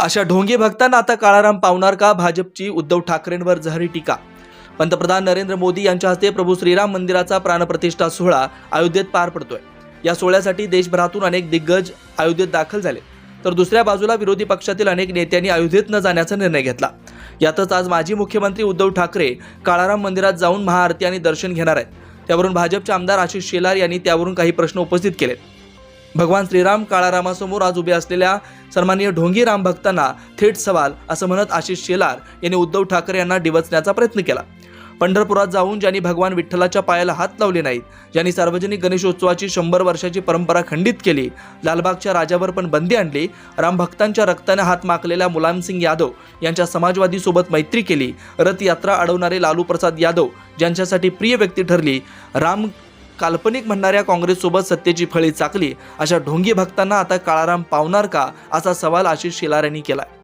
अशा ढोंगे भक्तांना आता काळाराम पावणार का? भाजपची उद्धव ठाकरेंवर जहरी टीका. पंतप्रधान नरेंद्र मोदी यांच्या हस्ते प्रभू श्रीराम मंदिराचा प्राणप्रतिष्ठा सोहळा अयोध्येत पार पडतोय. या सोहळ्यासाठी देशभरातून अनेक दिग्गज अयोध्येत दाखल झाले. तर दुसऱ्या बाजूला विरोधी पक्षातील अनेक नेत्यांनी अयोध्येत न जाण्याचा निर्णय घेतला. यातच आज माजी मुख्यमंत्री उद्धव ठाकरे काळाराम मंदिरात जाऊन महाआरती आणि दर्शन घेणार आहेत. त्यावरून भाजपचे आमदार आशिष शेलार यांनी त्यावरून काही प्रश्न उपस्थित केलेत भगवान श्रीराम काळारामासमोर आज उभे असलेल्या सन्माननीय ढोंगी राम भक्तांना थेट सवाल असं म्हणत आशिष शेलार यांनी उद्धव ठाकरे यांना डिवचण्याचा प्रयत्न केला. पंढरपुरात जाऊन ज्यांनी भगवान विठ्ठलाच्या पायाला हात लावले नाहीत ज्यांनी सार्वजनिक गणेशोत्सवाची शंभर वर्षाची परंपरा खंडित केली लालबागच्या राजावर पण बंदी आणली रामभक्तांच्या रक्ताने हात माकलेल्या मुलायमसिंग यादव यांच्या समाजवादीसोबत मैत्री केली रथयात्रा अडवणारे लालू प्रसाद यादव ज्यांच्यासाठी प्रिय व्यक्ती ठरली राम काल्पनिक म्हणणाऱ्या काँग्रेससोबत सत्तेची फळी चाकली अशा ढोंगी भक्तांना आता काळाराम पावणार का असा सवाल आशिष शेलार यांनी केला